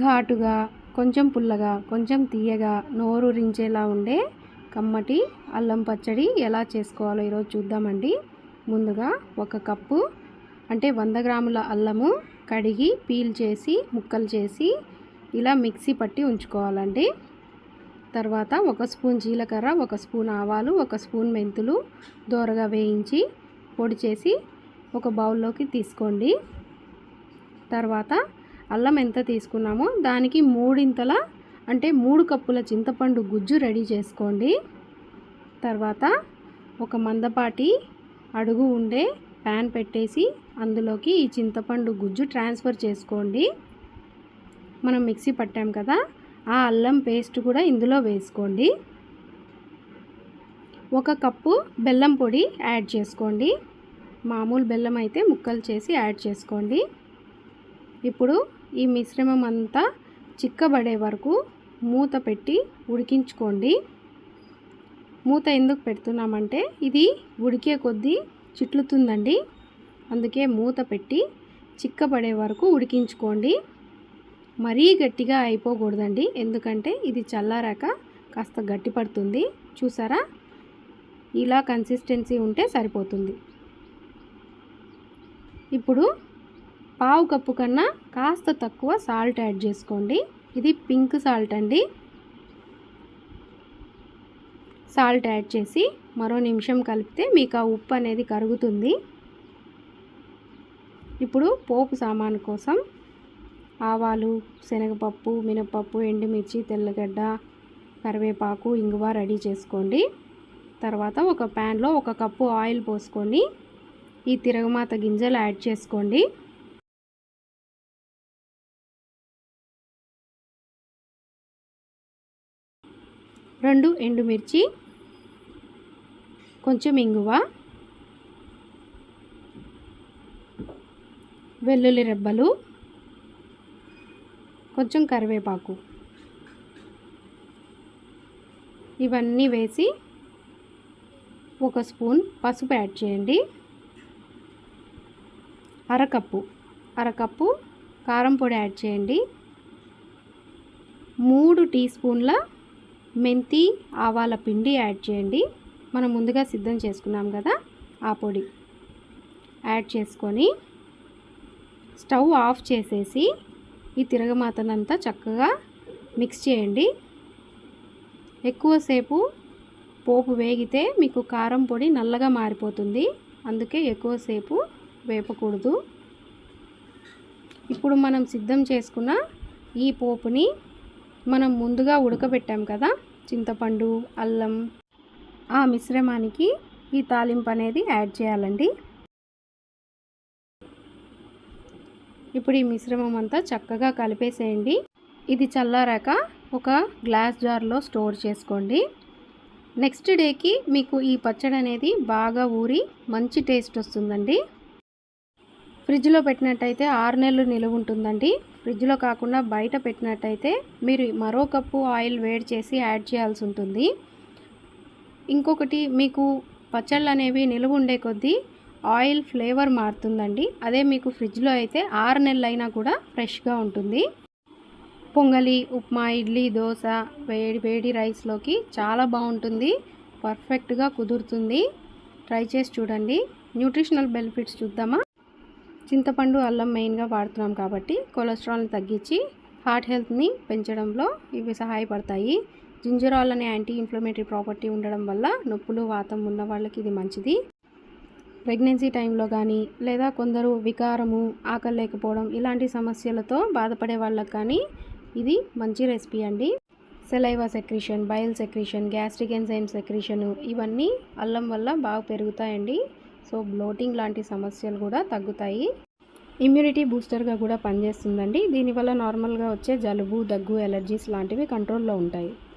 ఘాటుగా కొంచెం పుల్లగా కొంచెం తీయగా నోరూరించేలా ఉండే కమ్మటి అల్లం పచ్చడి ఎలా చేసుకోవాలో ఈరోజు చూద్దామండి. ముందుగా ఒక కప్పు అంటే వంద గ్రాముల అల్లము కడిగి పీల్ చేసి ముక్కలు చేసి ఇలా మిక్సీ పట్టి ఉంచుకోవాలండి. తర్వాత ఒక స్పూన్ జీలకర్ర ఒక స్పూన్ ఆవాలు ఒక స్పూన్ మెంతులు దోరగా వేయించి పొడి చేసి ఒక బౌల్లోకి తీసుకోండి. తర్వాత అల్లం ఎంత తీసుకున్నామో దానికి మూడింతల అంటే మూడు కప్పుల చింతపండు గుజ్జు రెడీ చేసుకోండి. తర్వాత ఒక మందపాటి అడుగు ఉండే ప్యాన్ పెట్టేసి అందులోకి ఈ చింతపండు గుజ్జు ట్రాన్స్ఫర్ చేసుకోండి. మనం మిక్సీ పట్టాం కదా ఆ అల్లం పేస్ట్ కూడా ఇందులో వేసుకోండి. ఒక కప్పు బెల్లం పొడి యాడ్ చేసుకోండి. మామూలు బెల్లం అయితే ముక్కలు చేసి యాడ్ చేసుకోండి. ఇప్పుడు ఈ మిశ్రమం అంతా చిక్కబడే వరకు మూత పెట్టి ఉడికించుకోండి. మూత ఎందుకు పెడుతున్నామంటే ఇది ఉడికే కొద్దీ చిట్లుతుందండి. అందుకే మూత పెట్టి చిక్కబడే వరకు ఉడికించుకోండి. మరీ గట్టిగా అయిపోకూడదండి. ఎందుకంటే ఇది చల్లారాక కాస్త గట్టి పడుతుంది. చూసారా? ఇలా కన్సిస్టెన్సీ ఉంటే సరిపోతుంది. ఇప్పుడు పావు కప్పు కన్నా కాస్త తక్కువ సాల్ట్ యాడ్ చేసుకోండి. ఇది పింక్ సాల్ట్ అండి. సాల్ట్ యాడ్ చేసి మరో నిమిషం కలిపితే మీకు ఆ ఉప్పు అనేది కరుగుతుంది. ఇప్పుడు పోపు సామాను కోసం ఆవాలు శనగపప్పు మినపప్పు ఎండుమిర్చి తెల్లగడ్డ కరివేపాకు ఇంగువ రెడీ చేసుకోండి. తర్వాత ఒక ప్యాన్లో ఒక కప్పు ఆయిల్ పోసుకొని ఈ తిరగమాత గింజలు యాడ్ చేసుకోండి. రెండు ఎండుమిర్చి కొంచెం ఇంగువ వెల్లుల్లి రెబ్బలు కొంచెం కరివేపాకు. ఇవన్నీ వేసి ఒక స్పూన్ పసుపు యాడ్ చేయండి. అరకప్పు అరకప్పు కారం పొడి యాడ్ చేయండి. మూడు టీ స్పూన్ల మెంతి ఆవాల పిండి యాడ్ చేయండి. మనం ముందుగా సిద్ధం చేసుకున్నాం కదా ఆ పొడి. యాడ్ చేసుకొని స్టవ్ ఆఫ్ చేసేసి ఈ తిరగమాతనంతా చక్కగా మిక్స్ చేయండి. ఎక్కువసేపు పోపు వేగితే మీకు కారం పొడి నల్లగా మారిపోతుంది. అందుకే ఎక్కువసేపు వేపకూడదు. ఇప్పుడు మనం సిద్ధం చేసుకున్న ఈ పోపుని మనం ముందుగా ఉడకబెట్టాం కదా చింతపండు అల్లం. ఆ మిశ్రమానికి ఈ తాలింపు అనేది యాడ్ చేయాలండి. ఇప్పుడు ఈ మిశ్రమం అంతా చక్కగా కలిపేసేయండి. ఇది చల్లారాక ఒక గ్లాస్ జార్లో స్టోర్ చేసుకోండి. నెక్స్ట్ డేకి మీకు ఈ పచ్చడి అనేది బాగా ఊరి మంచి టేస్ట్ వస్తుందండి. ఫ్రిడ్జ్లో పెట్టినట్టయితే ఆరు నెలలు నిలువ ఉంటుందండి. ఫ్రిడ్జ్లో కాకుండా బయట పెట్టినట్టయితే మీరు మరో కప్పు ఆయిల్ వేడి చేసి యాడ్ చేయాల్సి ఉంటుంది. ఇంకొకటి మీకు పచ్చళ్ళు అనేవి నిలువ ఉండే కొద్దీ ఆయిల్ ఫ్లేవర్ మారుతుందండి. అదే మీకు ఫ్రిడ్జ్లో అయితే ఆరు నెలలు అయినా కూడా ఫ్రెష్గా ఉంటుంది. పొంగలి ఉప్మా ఇడ్లీ దోశ వేడి వేడి రైస్లోకి చాలా బాగుంటుంది. పర్ఫెక్ట్గా కుదురుతుంది. ట్రై చేసి చూడండి. న్యూట్రిషనల్ బెనిఫిట్స్ చూద్దామా? చింతపండు అల్లం మెయిన్గా వాడుతున్నాం కాబట్టి కొలెస్ట్రాల్ని తగ్గించి హార్ట్ హెల్త్ని పెంచడంలో ఇవి సహాయపడతాయి. జింజరాల్ అనే యాంటీ ఇన్ఫ్లమేటరీ ప్రాపర్టీ ఉండడం వల్ల నొప్పులు వాతం ఉన్న వాళ్ళకి ఇది మంచిది. ప్రెగ్నెన్సీ టైంలో కానీ లేదా కొందరు వికారము ఆకలి లేకపోవడం ఇలాంటి సమస్యలతో బాధపడే వాళ్ళకి కానీ ఇది మంచి రెసిపీ అండి. Saliva secretion bile secretion gastric enzyme secretion ఇవన్నీ అల్లం వల్ల బాగా పెరుగుతాయండి. సో బ్లోటింగ్ లాంటి సమస్యలు కూడా తగ్గుతాయి. ఇమ్యూనిటీ బూస్టర్గా కూడా పనిచేస్తుందండి. దీనివల్ల నార్మల్గా వచ్చే జలుబు దగ్గు ఎలర్జీస్ లాంటివి కంట్రోల్లో ఉంటాయి.